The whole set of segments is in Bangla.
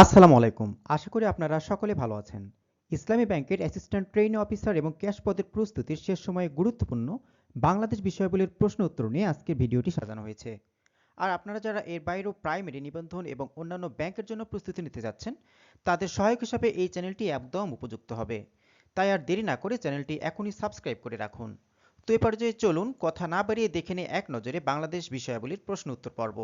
আসসালামু আলাইকুম। আশা করি আপনারা সকলে ভালো আছেন। ইসলামী ব্যাংকের অ্যাসিস্ট্যান্ট ট্রেনি অফিসার এবং ক্যাশ পদের প্রস্তুতির শেষ সময়ে গুরুত্বপূর্ণ বাংলাদেশ বিষয়গুলির প্রশ্ন উত্তর নিয়ে আজকের ভিডিওটি সাজানো হয়েছে। আর আপনারা যারা এর বাইরেও প্রাইমারি নিবন্ধন এবং অন্যান্য ব্যাংকের জন্য প্রস্তুতি নিতে যাচ্ছেন, তাদের সহায়ক হিসাবে এই চ্যানেলটি একদম উপযুক্ত হবে। তাই আর দেরি না করে চ্যানেলটি এখনই সাবস্ক্রাইব করে রাখুন। তো এ পর্যায়ে চলুন, কথা না বাড়িয়ে দেখে নিয়ে এক নজরে বাংলাদেশ বিষয়াবলীর প্রশ্ন উত্তর পর্ব।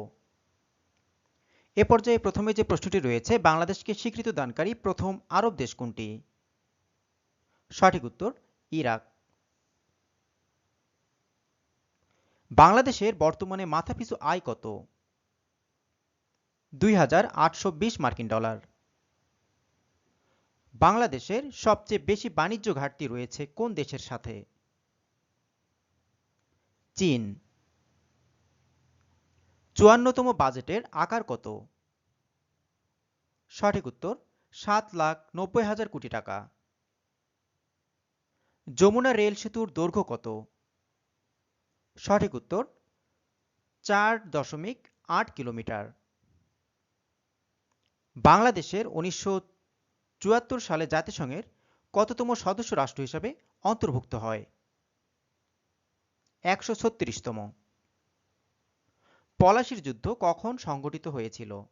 এ পর্যায়ে প্রথমে যে প্রশ্নটি রয়েছে, বাংলাদেশকে স্বীকৃতি দানকারী প্রথম আরব দেশ কোনটি? সঠিক উত্তর, ইরাক। বাংলাদেশের বর্তমানে মাথাপিছু আয় কত? দুই হাজার আটশো বিশ মার্কিন ডলার। বাংলাদেশের সবচেয়ে বেশি বাণিজ্য ঘাটতি রয়েছে কোন দেশের সাথে? চীন। চুয়ান্নতম বাজেটের আকার কত? সঠিক উত্তর, সাত লাখ নব্বই হাজার কোটি টাকা। যমুনা রেল সেতুর দৈর্ঘ্য কত? সঠিক উত্তর, চার দশমিক আট কিলোমিটার। বাংলাদেশের উনিশশো চুয়াত্তর সালে জাতিসংঘের কততম সদস্য রাষ্ট্র হিসাবে অন্তর্ভুক্ত হয়? একশো ছত্রিশতম। পলাশির যুদ্ধ কখন সংঘটিত হয়েছিল?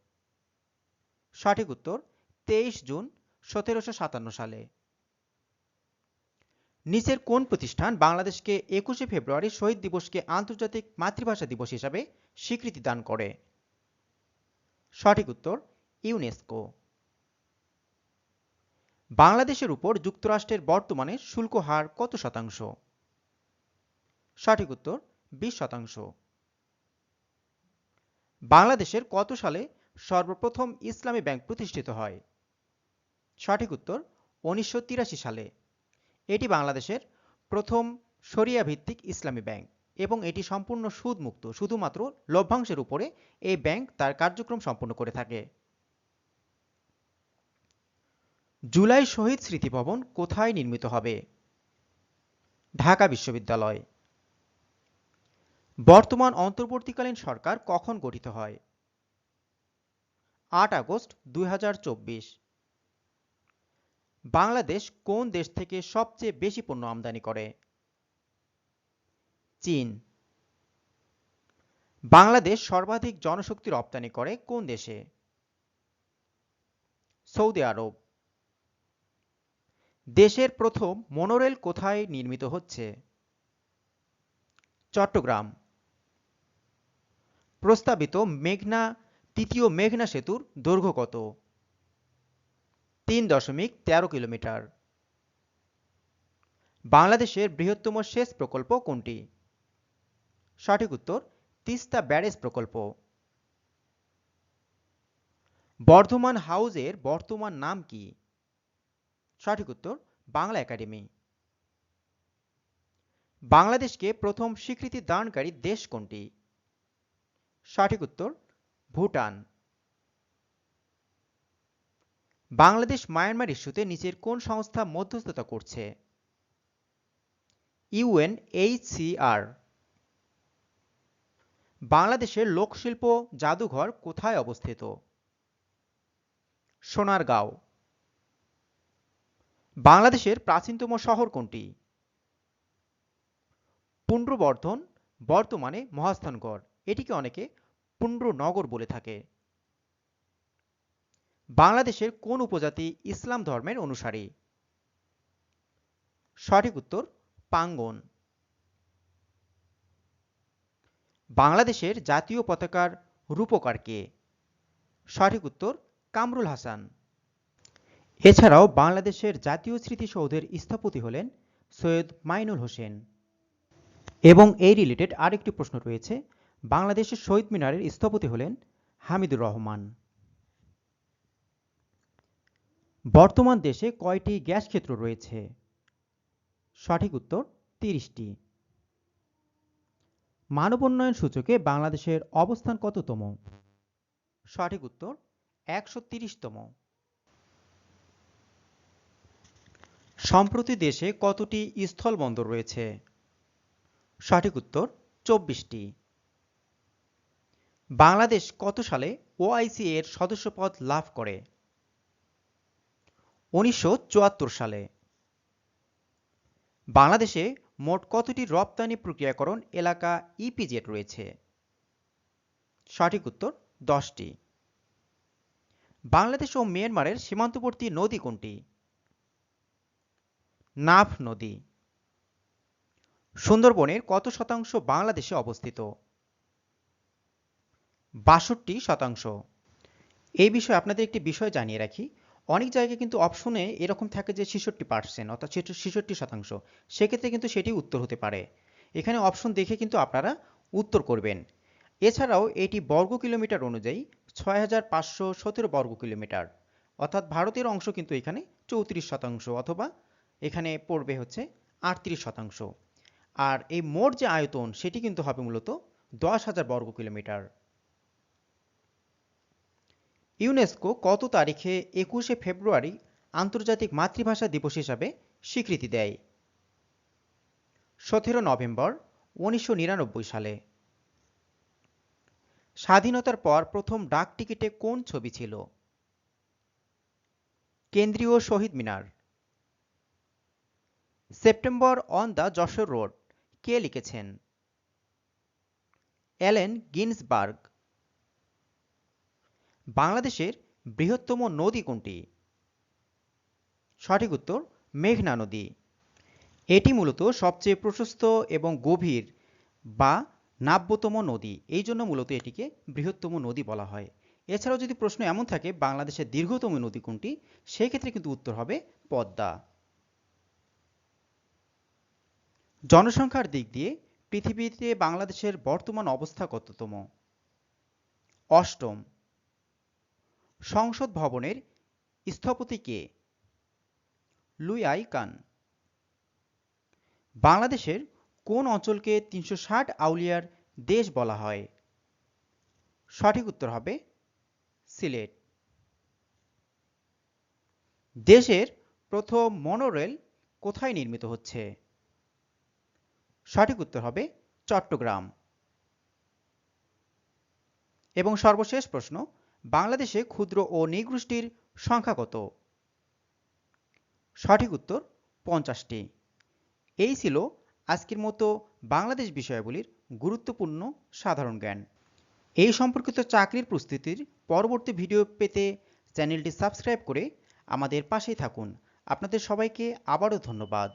সঠিক উত্তর, তেইশ জুন সতেরোশো সাতান্ন সালে। নিচের কোন প্রতিষ্ঠান বাংলাদেশকে একুশে ফেব্রুয়ারি শহীদ দিবসকে আন্তর্জাতিক মাতৃভাষা দিবস হিসাবে স্বীকৃতি দান করে? সঠিক উত্তর, ইউনেস্কো। বাংলাদেশের উপর যুক্তরাষ্ট্রের বর্তমানে শুল্ক হার কত শতাংশ? সঠিক উত্তর, বিশ শতাংশ। বাংলাদেশের কত সালে সর্বপ্রথম ইসলামী ব্যাংক প্রতিষ্ঠিত হয়? সঠিক উত্তর উনিশশো তিরাশি সালে। এটি বাংলাদেশের প্রথম শরিয়া ভিত্তিক ইসলামী ব্যাংক এবং এটি সম্পূর্ণ সুদমুক্ত, শুধুমাত্র লভ্যাংশের উপরে এই ব্যাংক তার কার্যক্রম সম্পন্ন করে থাকে। জুলাই শহীদ স্মৃতিভবন কোথায় নির্মিত হবে? ঢাকা বিশ্ববিদ্যালয়। বর্তমান অন্তর্বর্তীকালীন সরকার কখন গঠিত হয়? আট আগস্ট দু হাজার চব্বিশ। বাংলাদেশ কোন দেশ থেকে সবচেয়ে বেশি পণ্য আমদানি করে? চীন। বাংলাদেশ সর্বাধিক জনশক্তি রপ্তানি করে কোন দেশে? সৌদি আরব। দেশের প্রথম মনোরেল কোথায় নির্মিত হচ্ছে? চট্টগ্রাম। প্রস্তাবিত মেঘনা, তৃতীয় মেঘনা সেতুর দৈর্ঘ্য কত? তিন দশমিক তেরো কিলোমিটার। বাংলাদেশের বৃহত্তম সেচ প্রকল্প কোনটি? সঠিক উত্তর, তিস্তা ব্যারেজ প্রকল্প। বর্ধমান হাউজের বর্তমান নাম কি? সঠিক উত্তর, বাংলা একাডেমি। বাংলাদেশকে প্রথম স্বীকৃতি দানকারী দেশ কোনটি? সঠিক উত্তর, ভুটান। বাংলাদেশ মায়ানমার ইস্যুতে নিচের কোন সংস্থা মধ্যস্থতা করছে? ইউএনএইচসিআর বাংলাদেশের লোকশিল্প জাদুঘর কোথায় অবস্থিত? সোনারগাঁও। বাংলাদেশের প্রাচীনতম শহর কোনটি? পুণ্ড্রবর্ধন বর্তমানে মহাস্থানগড়। এটিকে অনেকে পুণ্ড্রনগর বলে থাকে। বাংলাদেশের কোন উপজাতি ইসলাম ধর্মের অনুসারী? সঠিক উত্তর, পাঙ্গন। বাংলাদেশের জাতীয় পতাকার রূপকার কে? সঠিক উত্তর, কামরুল হাসান। এছাড়াও বাংলাদেশের জাতীয় স্মৃতিসৌধের স্থপতি হলেন সৈয়দ মাইনুল হোসেন। এবং এই রিলেটেড আরেকটি প্রশ্ন রয়েছে বাংলাদেশের শহীদ মিনারের স্থপতি হলেন হামিদুর রহমান। বর্তমান দেশে কয়টি গ্যাস ক্ষেত্র রয়েছে? সঠিক উত্তর, তিরিশটি। মানব উন্নয়ন সূচকে বাংলাদেশের অবস্থান কততম? সঠিক উত্তর, একশো তিরিশতম। সম্প্রতি দেশে কতটি স্থলবন্দর রয়েছে? সঠিক উত্তর, চব্বিশটি। বাংলাদেশ কত সালে ওআইসি এর সদস্যপদ লাভ করে? উনিশশো চুয়াত্তর সালে। বাংলাদেশে মোট কতটি রপ্তানি প্রক্রিয়াকরণ এলাকা ইপিজেড রয়েছে? সঠিক উত্তর দশটি। বাংলাদেশ ও মিয়ানমারের সীমান্তবর্তী নদী কোনটি? নাফ নদী। সুন্দরবনের কত শতাংশ বাংলাদেশে অবস্থিত? বাষট্টি শতাংশ। এই বিষয়ে আপনাদের একটি বিষয় জানিয়ে রাখি। অনেক জায়গায় কিন্তু অপশনে এরকম থাকে যে ছেষট্টি পার্সেন্ট অর্থাৎ ছেষট্টি শতাংশ। সেক্ষেত্রে কিন্তু সেটি উত্তর হতে পারে। এখানে অপশন দেখে কিন্তু আপনারা উত্তর করবেন। এছাড়াও এটি বর্গ কিলোমিটার অনুযায়ী ছয় হাজার পাঁচশো সতেরো বর্গ কিলোমিটার। অর্থাৎ ভারতের অংশ কিন্তু এখানে চৌত্রিশ শতাংশ অথবা এখানে পড়বে হচ্ছে আটত্রিশ শতাংশ। আর এই মোট যে আয়তন সেটি কিন্তু হবে মূলত দশ হাজার বর্গ কিলোমিটার। ইউনেস্কো কত তারিখে একুশে ফেব্রুয়ারি আন্তর্জাতিক মাতৃভাষা দিবস হিসাবে স্বীকৃতি দেয়? সতেরো নভেম্বর উনিশশো নিরানব্বই সালে। স্বাধীনতার পর প্রথম ডাক টিকিটে কোন ছবি ছিল? কেন্দ্রীয় Shaheed Minar. September on the Jessore road কে লিখেছেন? Allen Ginsberg. বাংলাদেশের বৃহত্তম নদী কোনটি? সঠিক উত্তর, মেঘনা নদী। এটি মূলত সবচেয়ে প্রশস্ত এবং গভীর বা নাব্যতম নদী। এই জন্য মূলত এটিকে বৃহত্তম নদী বলা হয়। এছাড়াও যদি প্রশ্ন এমন থাকে, বাংলাদেশের দীর্ঘতম নদী কোনটি? সেক্ষেত্রে কিন্তু উত্তর হবে পদ্মা। জনসংখ্যার দিক দিয়ে পৃথিবীতে বাংলাদেশের বর্তমান অবস্থা কততম? অষ্টম। সংসদ ভবনের স্থপতি কে? লুই আই কান। বাংলাদেশের কোন অঞ্চলকে তিনশো ষাট আউলিয়ার দেশ বলা হয়? সঠিক উত্তর হবে সিলেট। দেশের প্রথম মনোরেল কোথায় নির্মিত হচ্ছে? সঠিক উত্তর হবে চট্টগ্রাম। এবং সর্বশেষ প্রশ্ন বাংলাদেশে ক্ষুদ্র ও নৃগোষ্ঠীর সংখ্যা কত? সঠিক উত্তর পঞ্চাশটি। এই ছিল আজকের মতো বাংলাদেশ বিষয়াবলীর গুরুত্বপূর্ণ সাধারণ জ্ঞান। এই সম্পর্কিত চাকরির প্রস্তুতির পরবর্তী ভিডিও পেতে চ্যানেলটি সাবস্ক্রাইব করে আমাদের পাশেই থাকুন। আপনাদের সবাইকে আবারও ধন্যবাদ।